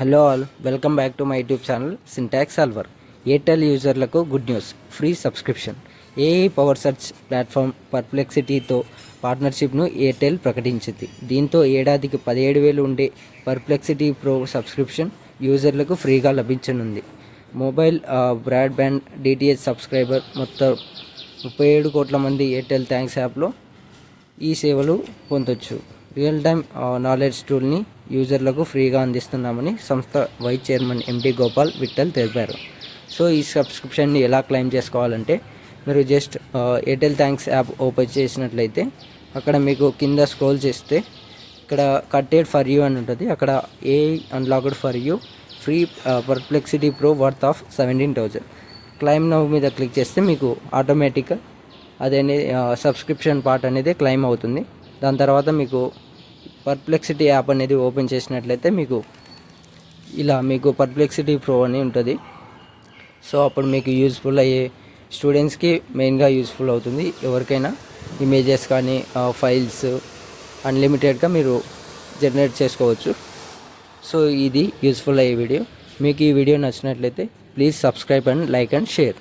Hello all welcome back to my YouTube channel syntax solver Airtel యూజర్లకు good news free subscription. AI power search platform పర్ప్లెక్సిటీతో పార్ట్నర్షిప్ను Airtel ప్రకటించింది. దీంతో ఏడాదికి పదిహేడు వేలు ఉండే పర్ప్లెక్సిటీ ప్రో సబ్స్క్రిప్షన్ యూజర్లకు ఫ్రీగా లభించనుంది. మొబైల్ బ్రాడ్బ్యాండ్ డిటిహెచ్ సబ్స్క్రైబర్ మొత్తం ముప్పై ఏడు కోట్ల మంది ఎయిర్టెల్ థ్యాంక్స్ యాప్లో ఈ సేవలు పొందొచ్చు. రియల్ టైమ్ నాలెడ్జ్ టూల్ని యూజర్లకు ఫ్రీగా అందిస్తున్నామని సంస్థ vice chairman MD Gopal Vittal తెలిపారు. సో ఈ సబ్స్క్రిప్షన్ని ఎలా క్లెయిమ్ చేసుకోవాలంటే మీరు just Airtel thanks app open చేసినట్లయితే అక్కడ మీకు కింద స్క్రోల్ చేస్తే ఇక్కడ కట్టెడ్ ఫర్ యూ అని ఉంటుంది. అక్కడ ఏ unlocked for you free Perplexity pro worth of seventeen thousand claim now మీద క్లిక్ చేస్తే మీకు ఆటోమేటిక్గా అదే సబ్స్క్రిప్షన్ పార్ట్ అనేది క్లైమ్ అవుతుంది. దాని తర్వాత మీకు పర్ప్లెక్సిటీ యాప్ అనేది ఓపెన్ చేసినట్లయితే మీకు ఇలా మీకు పర్ప్లెక్సిటీ ప్రో అని ఉంటుంది. సో అప్పుడు మీకు యూజ్ఫుల్ అయ్యే స్టూడెంట్స్కి మెయిన్గా యూజ్ఫుల్ అవుతుంది. ఎవరికైనా ఇమేజెస్ కానీ ఫైల్స్ అన్లిమిటెడ్గా మీరు జనరేట్ చేసుకోవచ్చు. సో ఇది యూస్ఫుల్ అయ్యే వీడియో మీకు ఈ వీడియో నచ్చినట్లయితే please subscribe and like and share